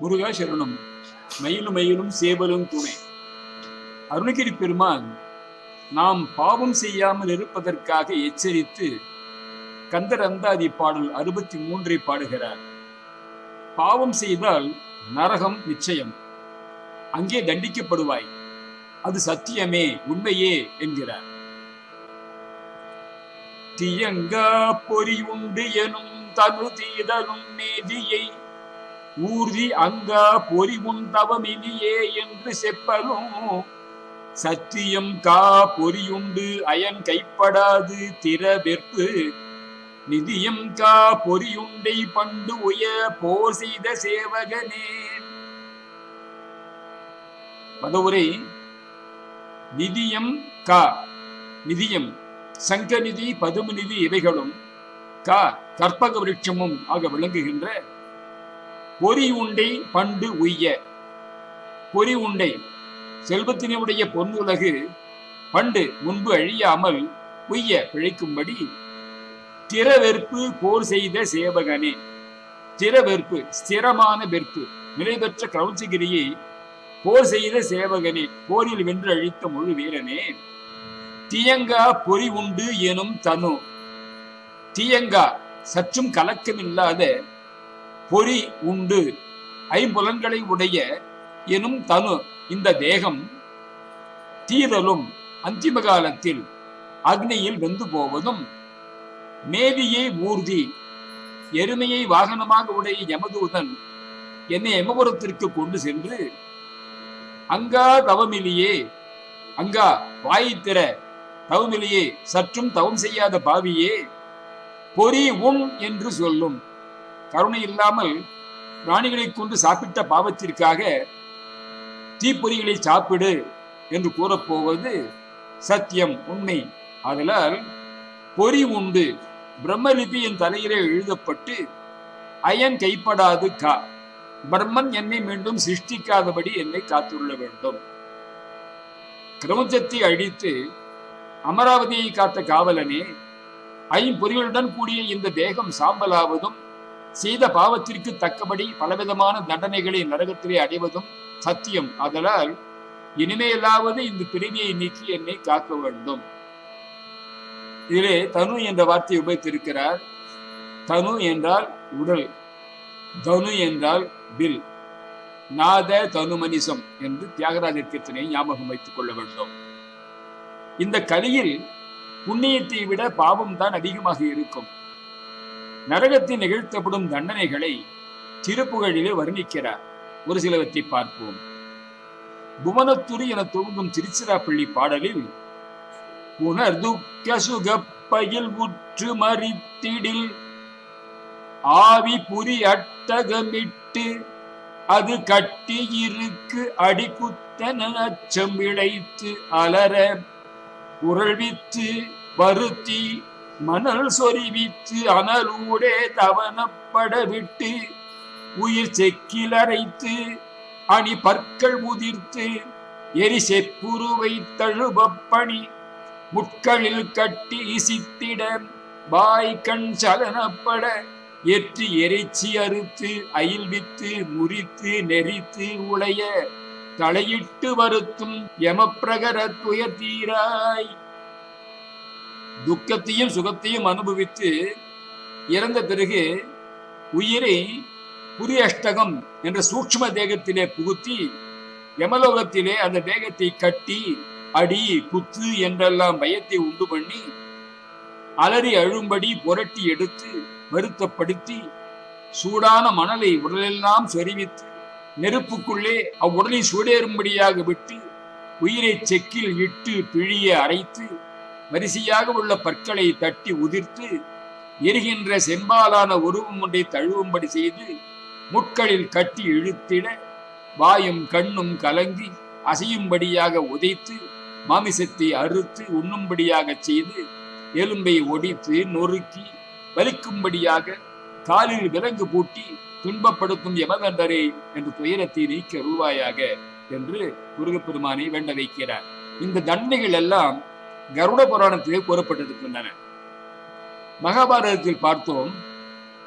முருகா சரணம். மயிலும் மயிலும் சேவலும் துணை. அருணகிரி பெருமான் நாம் பாவம் செய்யாமல் இருப்பதற்காக எச்சரித்து கந்தர் அந்தாதி பாடல் அறுபத்தி மூன்றை பாடுகிறார். பாவம் செய்தால் நரகம் நிச்சயம். அங்கே தண்டிக்கப்படுவாய். அது சத்தியமே உண்மையே என்கிறார். தியங்கா பொறி உண்டு எனும் தனு தீதலும் மேதியை ஊர்தி அங்கா பொறி தவமிலியே என்று செப்பலும். சத்தியம் கா பொறியுண்டு அயன் கைப்படாது திறவெற்பு. நிதியம் கா பொறியுண்டை பண்டு உய போர் செய்த சேவகனே. பதவுரை நிதியம் கா நிதியம் சங்கநிதி பதுமநிதி இவைகளும் கா கற்பக விருட்சமும் ஆக விளங்குகின்ற பொறி உண்டை பண்டு உய்ய. பொறி உண்டை செல்வத்தினுடைய பொன்னுலகு பண்டு முன்பு அழியாமல் உய்ய பிழைக்கும்படி திறவெற்பு போர் செய்த சேவகனே. திறவெற்பு ஸ்திரமான வெற்பு நிலை பெற்ற போர் செய்த சேவகனே. போரில் வென்று அழித்த முழு வீரனே. தியங்கா பொறி உண்டு எனும் தனு. தியங்கா சற்றும் கலக்கமில்லாத பொறி உண்டு. ஐம்புலன்களை உடைய எனும் தனு இந்த தேகம் தீரலும் அந்திம காலத்தில் அக்னியில் வெந்து போவதும் மேதியை ஊர்தி எருமையை வாகனமாக உடைய யமதூதன் என்னை யமபுரத்திற்கு கொண்டு சென்று அங்கா தவமிலியே அங்கா வாயித்திர தவமிலியே சற்றும் தவம் செய்யாத பாவியே பொறி உண் என்று சொல்லும். கருணை இல்லாமல் பிராணிகளை கொண்டு சாப்பிட்ட பாவத்திற்காக தீப்பொறிகளை சாப்பிடு என்று கூறப்போவது சத்தியம் உண்மை. ஆதலால் பொறி உண்டு. பிரம்மலிபி என் தலையிலே எழுதப்பட்டு அயன் கைப்படாது கா. பிரம்மன் என்னை மீண்டும் சிருஷ்டிக்காதபடி என்னை காத்துள்ள வேண்டும். கிரமச்சத்தை அழித்து அமராவதியை காத்த காவலனே ஐம்பொறிகளுடன் கூடிய இந்த தேகம் சாம்பலாவதும் செய்த பாவத்திற்கு தக்கபடி பலவிதமான தண்டனைகளை நரகத்திலே அடைவதும் சத்தியம். அதனால் இனிமேலாவது இந்த பிரிவியை நீக்கி என்னை காக்க வேண்டும். இதிலே தனு என்ற வார்த்தையை உபயோகித்திருக்கிறார். தனு என்றால் உடல் தனு என்றால் வில் நாத தனு மனிசம் என்று தியாகராஜர் கீர்த்தனை ஞாபகம் வைத்துக் கொள்ள வேண்டும். இந்த கலியில் புண்ணியத்தை விட பாவம் தான் அதிகமாக இருக்கும். நரகத்தில் நிகழ்த்தப்படும் தண்டனைகளை திருப்புகழிலே வர்ணிக்கிறார். ஒரு சிலவற்றை பார்ப்போம். புவனத்துரி என துவங்கும் திருச்சிராப்பள்ளி பாடலில் புனர்துக்க சுகப்பயில் உற்று மறித்திடில் ஆவி புரி அட்டகமிட்டு அது கட்டி இருக்கு அடிக்குத்தன அச்சம் இழைத்து அலற உரள்வித்து வருத்தி மணல் சொறிவித்து அனலூடே தவனப்பட விட்டு உயிர் செக்கில் அரைத்து அணி பற்கள் உதிர்த்து எரி செப்புருவை தழுவப்பணி முட்களில் கட்டி இசித்திட வாய் கண் சலனப்பட எற்றி எரிச்சி அறுத்து அயில்வித்து முறித்து நெறித்து உளைய தலையிட்டு வருத்தும் யமப்பிரகர துயர் தீராய். துக்கத்தையும் சுகத்தையும் அனுபவித்து இறந்த பிறகு உயிரை புரி அஷ்டகம் என்ற சூக்ஷ்ம தேகத்திலே புகுத்தி யமலோகத்திலே அந்த தேகத்தை கட்டி அடி குத்து என்றெல்லாம் பயத்தை உண்டு பண்ணி அலறி அழும்படி புரட்டி எடுத்து வருத்தப்படுத்தி சூடான மணலை உடலெல்லாம் சொறிவித்து நெருப்புக்குள்ளே அவ்வுடலை சூடேறும்படியாக விட்டு உயிரை செக்கில் இட்டு பிழிய அரைத்து வரிசையாக உள்ள பற்களை தட்டி உதிர்த்து எரிகின்ற செம்பாலான உருவம் ஒன்றை தழுவும்படி செய்து முட்களில் கட்டி இழுத்திட வாயும் கண்ணும் கலங்கி அசையும்படியாக உதைத்து மாமிசத்தை அறுத்து உண்ணும்படியாக செய்து எலும்பை ஒடித்து நொறுக்கி வலிக்கும்படியாக காலில் விலங்கு பூட்டி துன்பப்படுத்தும் யமதண்டரே என்று துயரத்தை நீக்க ரூபாயாக என்று முருகப்பெருமானை வேண்ட வைக்கிறார். இந்த தண்டனைகள் எல்லாம் கருட புராணத்திலே கூறப்பட்டிருக்கின்றன. மகாபாரதத்தில் பார்த்தோம்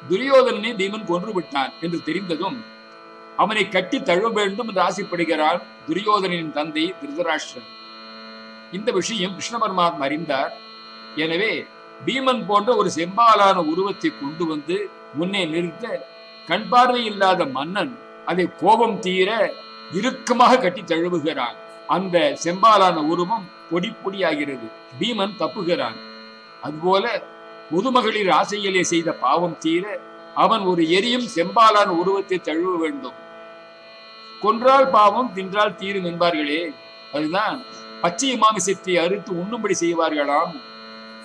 துரியோதனனை பீமன் கொன்று விட்டான் என்று தெரிந்ததும் அவனை கட்டி தழுவ வேண்டும் என்று ஆசைப்படுகிறான் துரியோதனின் தந்தை திருதராஷ்டிரன். இந்த விஷயம் கிருஷ்ண பரமாத்மா அறிந்தார். எனவே பீமன் போன்ற ஒரு செம்பாலான உருவத்தை கொண்டு வந்து முன்னே நிறுத்த கண் பார்வை இல்லாத மன்னன் அதை கோபம் தீர இறுக்கமாக கட்டி தழுவுகிறான். அந்த செம்பாலான உருவம் பொடி பொடியாகிறது. பீமன் தப்புகிறான். அதுபோல முதுமகளிர் ஆசையிலே செய்த பாவம் தீர அவன் ஒரு எரியும் செம்பாலான உருவத்தை தழுவ வேண்டும். கொன்றால் பாவம் தின்றால் தீரும் என்பார்களே. அதுதான் பச்சை மாமிசத்தை அறுத்து உண்ணும்படி செய்வார்களாம்.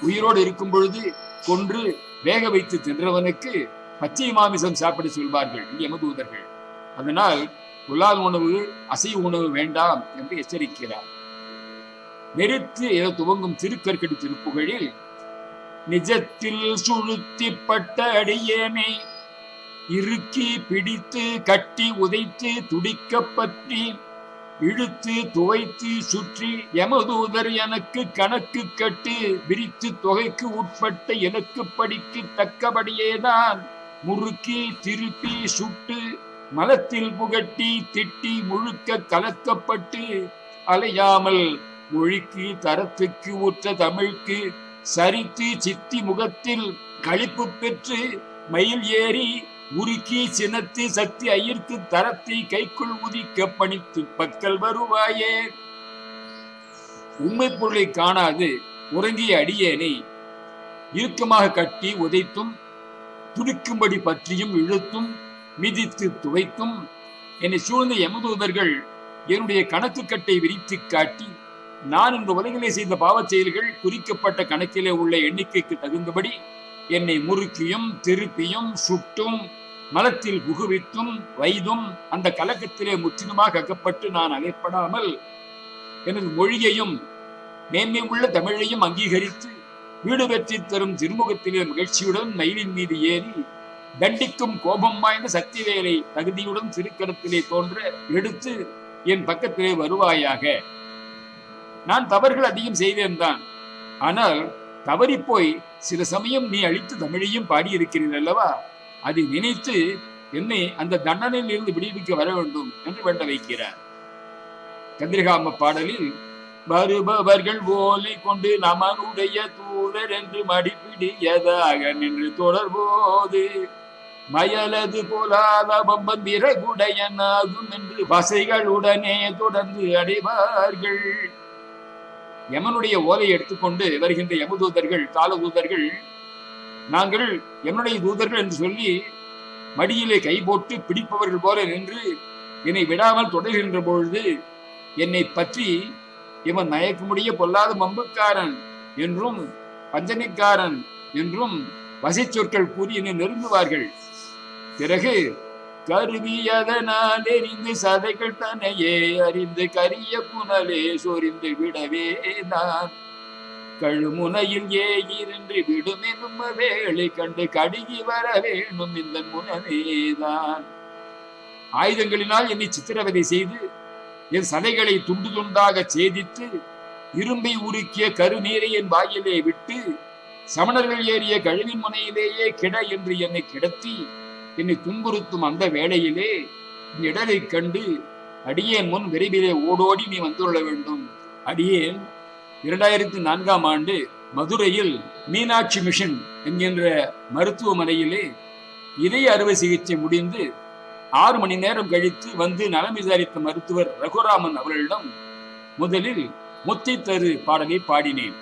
உயிரோடு இருக்கும் பொழுது கொன்று வேக வைத்து தின்றவனுக்கு பச்சை மாமிசம் சாப்பிட சொல்வார்கள் யமதூதர்கள் அதனால் புலால் உணவு அசைவ உணவு வேண்டாம் என்று எச்சரிக்கிறார். நெருத்து என துவங்கும் திருக்கற்கடி திருப்புகழில் நிஜத்தில் சுழுத்திப்பட்ட அடியேனை இறுக்கி பிடித்து கட்டி உதைத்து துடிக்க பற்றி இழுத்து துவைத்து சுற்றி யமதூதர் எனக்கு கணக்கு கட்டு விரித்து தொகைக்கு உட்பட்ட எனக்கு படிக்கு தக்கபடியேதான் முறுக்கி திருப்பி சுட்டு மலத்தில் புகட்டி திட்டி முழுக்க கலக்கப்பட்டு அலையாமல் மொழிக்கு தரத்துக்கு உற்ற தமிழ்க்கு சரித்து சித்தி முகத்தில் கழிப்பு பெற்று மயில் ஏறி உருக்கி சினத்து சக்தி ஐயிற்கு தரத்தை கைக்குள் உதிக்க பணித்து பக்கல் வருவாயே. உண்மை பொருளை காணாது உறங்கிய அடியேனை இறுக்கமாக கட்டி உதைத்தும் துடிக்கும்படி பற்றியும் இழுத்தும் மிதித்து துவைத்தும் என்னை சூழ்ந்த யமதூதர்கள் என்னுடைய கணக்கு கட்டை விரித்து காட்டி நான் இந்த உலகிலே செய்த பாவச் செயல்கள் குறிக்கப்பட்ட கணக்கிலே உள்ள எண்ணிக்கைக்கு தகுந்தபடி என்னை முறுக்கியும் திருப்பியும் சுட்டும் மலத்தில் புகுவித்தும் வைதும் அந்த கலக்கத்திலே முற்றிலுமாக அகப்பட்டு நான் அகப்படாமல் எனது மொழியையும் மேன்மை உள்ள தமிழையும் அங்கீகரித்து வீடு பெற்றி தரும் திருமுகத்திலே மகிழ்ச்சியுடன் மயிலின் மீது ஏறி தண்டிக்கும் கோபம் வாய்ந்த சக்தி வேலை தகுதியுடன் திருக்கரத்திலே தோன்ற எடுத்து என் பக்கத்திலே வருவாயாக. நான் தவறுகள் அதிகம் செய்தேன் தான். ஆனால் தவறி போய் சில சமயம் நீ அழித்து தமிழையும் பாடியிருக்கிறீர்கள் அல்லவா? அதை நினைத்து என்னை அந்த தண்டனையில் இருந்து விடுவிக்க வர வேண்டும் என்று வேண்ட வைக்கிறார். கதிர்காம பாடலில் வருபவர்கள் ஓலை கொண்டு நமனுடைய தூதர் என்று மடிப்பிடியதாக நின்று தொடர்போது மயலது போலாத பம்பம் விறகுடையனாகும் என்று வசைகளுடனே தொடர்ந்து அடைவார்கள். யமனுடைய ஓலை எடுத்துக்கொண்டு வருகின்ற யமதூதர்கள் காலதூதர்கள் நாங்கள் யமனுடைய தூதர்கள் என்று சொல்லி மடியிலே கை போட்டு பிடிப்பவர்கள் போல நின்று என்னை விடாமல் தொடர்கின்ற பொழுது என்னை பற்றி இவன் மயக்கமுடைய பொல்லாத மம்புக்காரன் என்றும் பஞ்சனைக்காரன் என்றும் வசை சொற்கள் கூறி என்னை நெருங்குவார்கள். பிறகு கருவியதனால் எரிந்து சதைகள் தனையே அறிந்து கரிய புனலே சொரிந்து விடவே நான். கழுமுனையில் ஏகிருந்து விடுமெனும் வேலை கண்டு கடுகி வர வேணும் இந்த முனவேதான் ஆயுதங்களினால் என்னை சித்திரவதை செய்து என் சதைகளை துண்டு துண்டாக சேதித்து இரும்பை உருக்கிய கருநீரை என் வாயிலே விட்டு சமணர்கள் ஏறிய கழுவின் முனையிலேயே கிட என்று என்னை கிடத்தி என்னை துன்புறுத்தும் அந்த வேளையிலே இடரை கண்டு அடியேன் முன் விரைவிலே ஓடோடி நீ வந்துள்ள வேண்டும். அடியேன் இரண்டாயிரத்தி நான்காம் ஆண்டு மதுரையில் மீனாட்சி மிஷன் என்கின்ற மருத்துவமனையிலே இதய அறுவை சிகிச்சை முடிந்து ஆறு மணி நேரம் கழித்து வந்து நலம் விசாரித்த மருத்துவர் ரகுராமன் அவர்களிடம் முதலில் முத்தை தரு பாடலை பாடினேன்.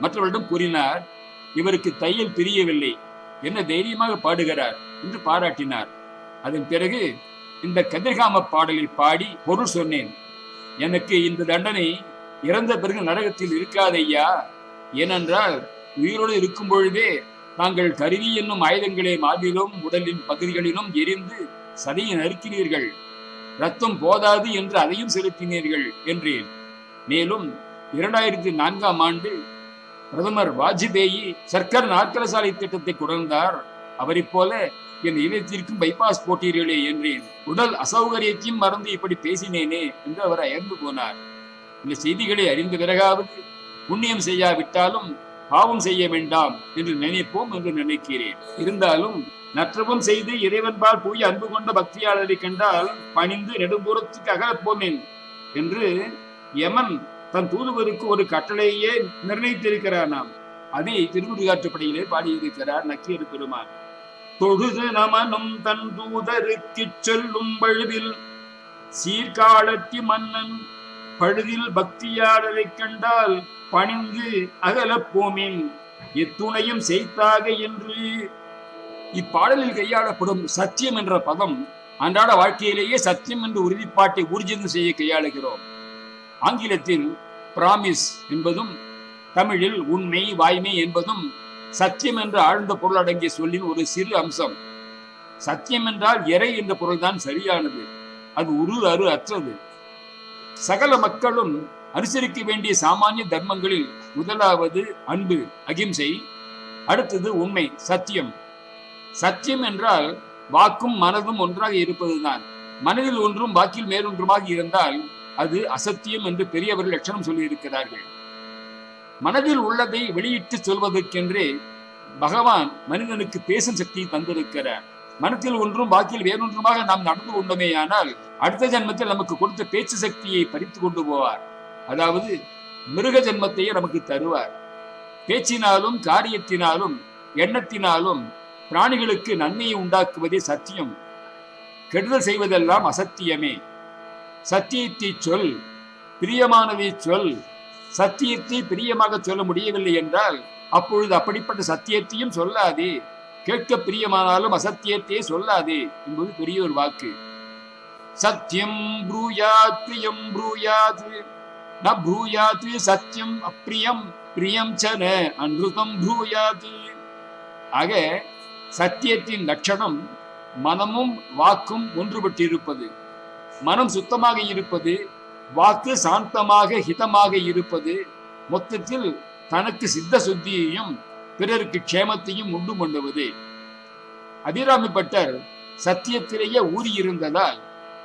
மற்றவர்களிடம் கூறினார் இவருக்கு தையல் பிரியவில்லை. என்ன தைரியமாக பாடுகிறார்? என்று பாராட்டினார். அதன் பிறகு இந்த கதிர்காம பாடலை பாடி பொருள் சொன்னேன். எனக்கு இந்த தண்டனை இறந்த பிறகு நரகத்தில் இருக்காதையா ஏனென்றால் உயிரோடு இருக்கும் பொழுதே நாங்கள் கருவி என்னும் ஆயுதங்களை மாதிலும் உடலின் பகுதிகளிலும் எரிந்து சதையை நறுக்கினீர்கள். ரத்தம் போதாது என்று அதையும் செலுத்தினீர்கள் என்றேன். மேலும் இரண்டாயிரத்தி நான்காம் ஆண்டு பிரதமர் வாஜ்பேயி சர்க்கர் நாற்கர சாலை திட்டத்தை கொடர்ந்தார் அவரைப் போல என் இனத்திற்கும் பைபாஸ் போட்டீர்களே என்றேன் உடல் அசௌகரியத்தையும் மறந்து இப்படி பேசினேனே என்று அவர் அயர்ந்து போனார். இந்த செய்திகளை அறிந்த பிறகாவது புண்ணியம் செய்யாவிட்டாலும் பாவம் செய்ய வேண்டாம் என்று நினைப்போம் என்று நினைக்கிறேன். இருந்தாலும் நற்றவும் செய்து இறைவன்பால் போய் அன்பு கொண்ட பக்தியாளரை கண்டால் பணிந்து நெடுந்தூரத்துக்கு அகலப்போமேன் என்று யமன் தன் தூதுவருக்கு ஒரு கட்டளையே நிர்ணயித்திருக்கிறார் நாம் அதை திருமுருகாற்றுப்படையிலே பாடியிருக்கிறார் நக்கீர் பெருமான். தொழுது நமனும் தன் தூதருக்கு சொல்லும் பழுவில் சீர்காலத்தி மன்னன் பழுதில் பக்தியாளரை கண்டால் பணிந்து அகலப்போமின் எத்துணையும் செய்தாக என்று இப்பாடலில் கையாளப்படும் சத்தியம் என்ற பதம் அன்றாட வாழ்க்கையிலேயே சத்தியம் என்ற உறுதிப்பாட்டை ஊர்ஜிதம் செய்ய கையாளுகிறோம். ஆங்கிலத்தில் பிராமிஸ் என்பதும் தமிழில் உண்மை வாய்மை என்பதும் சத்தியம் என்ற ஆழ்ந்த பொருள் அடங்கிய சொல்லின் ஒரு சிறு அம்சம். சத்தியம் என்றால் இறை என்ற பொருள்தான் சரியானது. அது உரு அரு அற்றது. சகல மக்களும் அனுசரிக்க வேண்டிய சாமானிய தர்மங்களில் முதலாவது அன்பு அகிம்சை அடுத்தது உண்மை சத்தியம். சத்தியம் என்றால் வாக்கும் மனதும் ஒன்றாக இருப்பதுதான். மனதில் ஒன்றும் வாக்கில் மேலொன்றுமாக இருந்தால் அது அசத்தியம் என்று பெரியவர்கள் லட்சணம் சொல்லியிருக்கிறார்கள். மனதில் உள்ளதை வெளியிட்டு சொல்வதற்கென்றே பகவான் மனிதனுக்கு பேசும் சக்தியை தந்திருக்கிறார். மனத்தில் ஒன்றும் வாக்கில் வேறொன்றுமாக நாம் நடந்து கொண்டோமேயானால் அடுத்த ஜென்மத்தில் நமக்கு கொடுத்த பேச்சு சக்தியை பறித்து கொண்டு போவார். அதாவது மிருக ஜென்மத்தையே நமக்கு தருவார். பேச்சினாலும் காரியத்தினாலும் எண்ணத்தினாலும் பிராணிகளுக்கு நன்மையை உண்டாக்குவதே சத்தியம். கெடுதல் செய்வதெல்லாம் அசத்தியமே. சத்தியத்தை சொல் பிரியமானதை சொல் சத்தியத்தை பிரியமாக சொல்ல முடியவில்லை என்றால் அப்பொழுது அப்படிப்பட்ட சத்தியத்தையும் சொல்லாதே. கேட்க பிரியமானாலும் அசத்தியத்தையே சொல்லாதே என்பது பெரிய ஒரு வாக்கு. சத்தியம் ப்ரூயாத் பிரியம் ப்ரூயாத். ந ப்ரூயாத் சத்தியம் அப்பிரியம் பிரியம் சன அன்ருதம் ப்ரூயாத். ஆக சத்தியத்தின் லட்சணம் மனமும் வாக்கும் ஒன்றுபட்டிருப்பது. மனம் சுத்தமாக இருப்பது வாக்கு சாந்தமாக ஹிதமாக இருப்பது மொத்தத்தில் தனக்கு சித்த சுத்தியையும் பிறருக்கு க்ஷேமத்தையும் உண்டு பண்ணுவது. அபிராமி பட்டர் சத்தியத்திலேயே ஊறியிருந்ததால்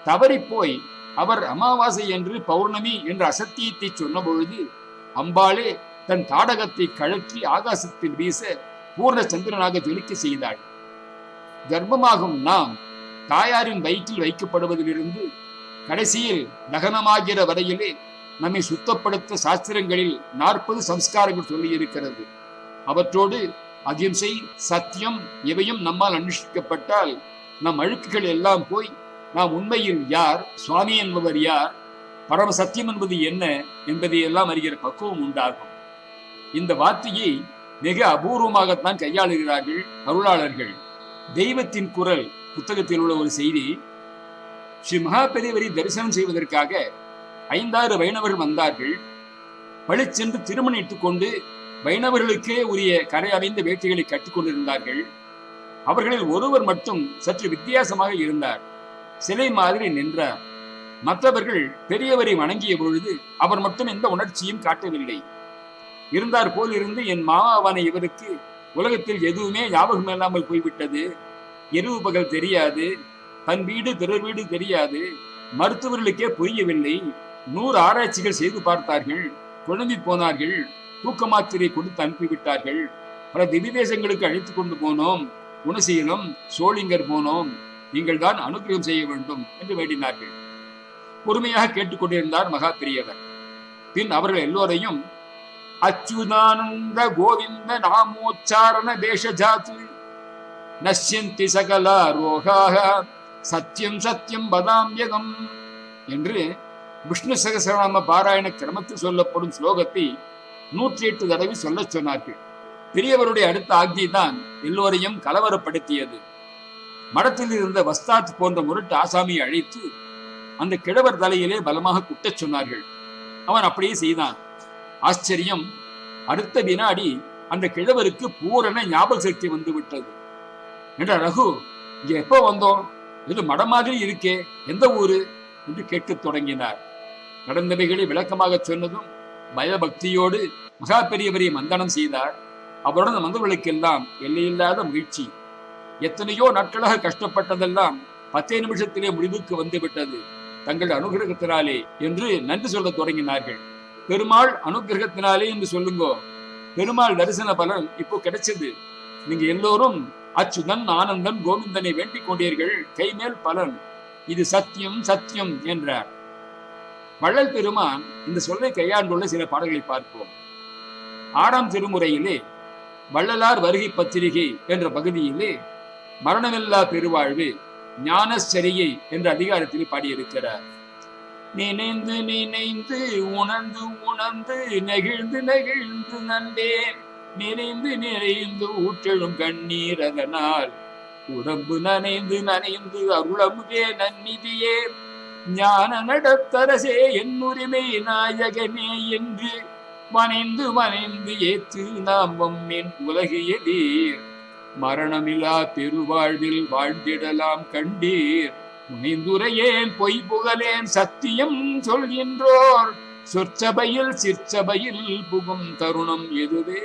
தவறிப்போய் போய் அவர் அமாவாசை என்று பௌர்ணமி என்ற அசத்தியத்தை சொன்னபொழுது அம்பாளே தன் தாடகத்தை கழற்றி ஆகாசத்தில் வீச பூர்ண சந்திரனாக ஜொலிக்க செய்தாள். கர்ப்பமாகும் நாம் தாயாரின் வயிற்றில் வைக்கப்படுவதிலிருந்து கடைசியில் தகனமாகிற வரையிலே நம்மை சுத்தப்படுத்த சாஸ்திரங்களில் நாற்பது சம்ஸ்காரங்கள் சொல்லியிருக்கிறது. அவற்றோடு அகிம்சை சத்தியம் இவையும் நம்மால் அனுஷ்டிக்கப்பட்டால் நம் அழுக்குகள் எல்லாம் போய் நாம் உண்மையில் யார் சுவாமி என்பவர் யார் பரம சத்தியம் என்பது என்ன என்பதை எல்லாம் அறிகிற பக்குவம் உண்டாகும். இந்த வார்த்தையை மிக அபூர்வமாகத்தான் கையாளுகிறார்கள் அருளாளர்கள் தெய்வத்தின் குரல் புத்தகத்தில் உள்ள ஒரு செய்தி ஸ்ரீ மகாபெரியவரை தரிசனம் செய்வதற்காக ஐந்தாறு வைணவர்கள் வந்தார்கள். பழிச்சென்று திருமணிட்டுக் கொண்டு வைணவர்களுக்கே உரிய கரை அமைந்த வேட்டிகளை கட்டிக் கொண்டிருந்தார்கள். அவர்களில் ஒருவர் மட்டும் சற்று வித்தியாசமாக இருந்தார். சிலை மாதிரி நின்றார். மற்றவர்கள் பெரியவரை வணங்கிய பொழுது அவர் மட்டும் எந்த உணர்ச்சியும் காட்டவில்லை. இருந்தார் போல் இருந்து என் மாமாவான இவருக்கு உலகத்தில் எதுவுமே ஞாபகம் இல்லாமல் போய்விட்டது. இரவு பகல் தெரியாது. தன் வீடு பிறர் வீடு தெரியாது. மருத்துவர்களுக்கே புரியவில்லை. நூறு ஆராய்ச்சிகள் செய்து பார்த்தார்கள். குழம்பி போனார்கள். தூக்க மாத்திரை கொடுத்து அனுப்பிவிட்டார்கள். பல திவிதேசங்களுக்கு அழைத்து கொண்டு போனோம். குணசீலம் சோளிங்கர் போனோம். நீங்கள் தான் அனுகிரகம் செய்ய வேண்டும் என்று வேண்டினார்கள். பொறுமையாக கேட்டுக்கொண்டிருந்தார் மகா பெரியவர். பின் அவர்கள் எல்லோரையும் அச்சுதானந்த கோவிந்த நாமோச்சாரண தேசஜாத்து நஷ்யந்தி சகல ரோகாக சத்தியம் சத்தியம் பதாம்யகம் என்று விஷ்ணு சகசரநாம பாராயண கிரமத்தில் சொல்லப்படும் ஸ்லோகத்தை நூற்றி எட்டு தடவை சொல்ல சொன்னார்கள். பெரியவருடைய அடுத்த ஆக்ஞை தான் எல்லோரையும் கலவரப்படுத்தியது. மடத்தில் இருந்த வஸ்தாத் போன்ற முரட்டு ஆசாமியை அழைத்து அந்த கிழவர் தலையிலே பலமாக குட்டச் சொன்னார்கள். அவன் அப்படியே செய்தான். ஆச்சரியம். அடுத்த வினாடி அந்த கிழவருக்கு பூரண ஞாபக சக்தி வந்து விட்டது என்ற ரகு இங்க எப்போ வந்தோம்? இது மடம் மாதிரி இருக்கே எந்த ஊரு? என்று கேட்கத் தொடங்கினார். நடந்தவைகளை விளக்கமாக சொன்னதும் பயபக்தியோடு மகா பெரியவரை மந்தனம் செய்தார். அவருடன் வந்தவர்களுக்கெல்லாம் எல்லையில்லாத மகிழ்ச்சி. எத்தனையோ நாட்களாக கஷ்டப்பட்டதெல்லாம் பத்தே நிமிஷத்திலே முடிவுக்கு வந்து விட்டது தங்கள் அனுகிரகத்தினாலே என்று நன்றி சொல்ல தொடங்கினார்கள். பெருமாள் அனுகிரகத்தினாலே என்று சொல்லுங்கோ. பெருமாள் தரிசன பலன் இப்போ கிடைச்சது. நீங்க எல்லோரும் அச்சுதன் ஆனந்தன் கோவிந்தனை வேண்டிக் கொண்டீர்கள். கைமேல் பலன். இது சத்தியம் சத்தியம் என்றார். வள்ளல் பெருமான் இந்த சொல்லை கையாண்டுள்ள சில பாடல்களை பார்ப்போம். ஆறாம் திருமுறையிலே வள்ளலார் வருகை பத்திரிகை என்ற பகுதியிலே மரணமில்லா பெருவாழ்வு ஞானச்சரியை என்ற அதிகாரத்தில் பாடியிருக்கிறார். நினைந்து நினைந்து உணர்ந்து உணர்ந்து நெகிழ்ந்து நெகிழ்ந்து நன்றேன் நிறைந்து நிறைந்து ஊற்றலும் கண்ணீர் அதனால். உடம்பு நனைந்து நனைந்து அருளமுதே நன்னிதியே. ஞான நடத்தரசே என் உரிமை நாயகனே என்று மனைந்து மனைந்து ஏத்து நாம் என் உலகியதீர் மரணமில்லா பெருவாழ்வில் வாழ்ந்திடலாம் கண்டீர். முனைந்துரையேன் பொய் புகழேன் சத்தியம் சொல்கின்றோர். சொற்சபையில் சிற்சபையில் புகும் தருணம் இதுவே.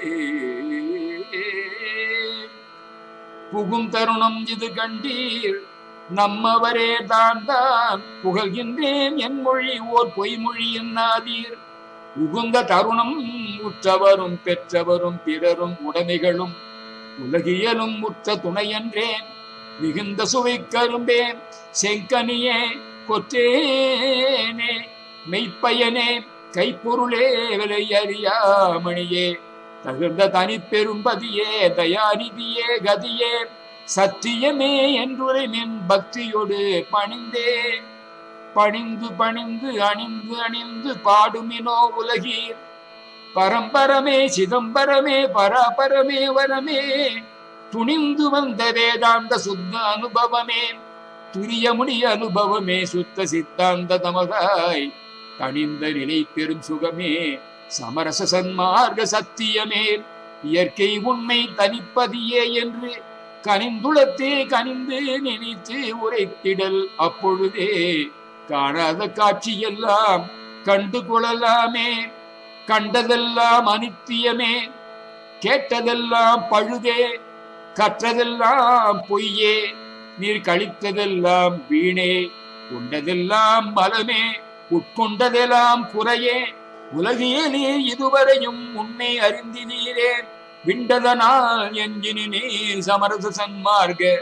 புகும் தருணம் இது கண்டீர் நம்மவரே தான் தான் புகழ்கின்றேன். என் மொழி ஓர் பொய்மொழி என்னாதீர். உகுந்த தருணம் உற்றவரும் பெற்றவரும் பிறரும் உடைமைகளும் உலகியலும் உற்ற துணையன்றேன் மிகுந்த சுவை கரும்பேன் செங்கனியே கொற்றேனே. மெய்ப்பயனே கைப்பொருளே விலை அறியாமணியே தகுந்த தனிப்பெரும்பதியே தயாநிதியே கதியே. சத்தியமே என்றுரை மின் பக்தியோடு பணிந்தே. பணிந்து பணிந்து அணிந்து அணிந்து பாடுமினோ உலகீர். பரம்பரமே சிதம்பரமே பராபரமே வரமே. துணிந்து வந்த வேதாந்த சுத்த அனுபவமே. துரியமுனி அனுபவமே சுத்த சித்தாந்த தமதாய் கனிந்த நிலை பெரும் சுகமே சமரச சன்மார்க்க சத்தியமே. இயற்கை உண்மை தனிப்பதியே என்று கனிந்துளத்தே கனிந்து நினைத்து உரைத்திடல் அப்பொழுதே. காணாத காட்சியெல்லாம் கண்டு கொள்ளலாமே கண்டதெல்லாம் அனித்தியமே. கேட்டதெல்லாம் பழுதே கற்றதெல்லாம் பொய்யே. நீர் கழித்ததெல்லாம் வீணே உண்டதெல்லாம் மலமே உட்கொண்டதெல்லாம் புறையே உலகியலே இதுவரையும் உன்னை அறிந்தினீரே. விண்டதனால் எஞ்சினே சமரச சன்மார்க்க.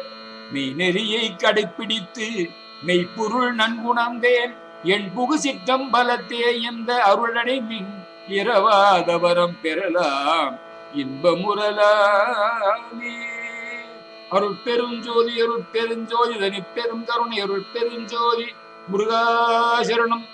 மெய் நெறியை கடைப்பிடித்து மெய்ப்பொருள் நன்குணந்தேன் என் புகு சித்தம் பலத்தே எந்த அருளடை மின் இரவாத வரம் பெறலாம். இன்பமுறலாமே. அருள் பெருஞ்சோதி அருள் பெருஞ்சோதி தனி பெரும் கருணை அருள் பெருஞ்சோதி முருகாசரணம்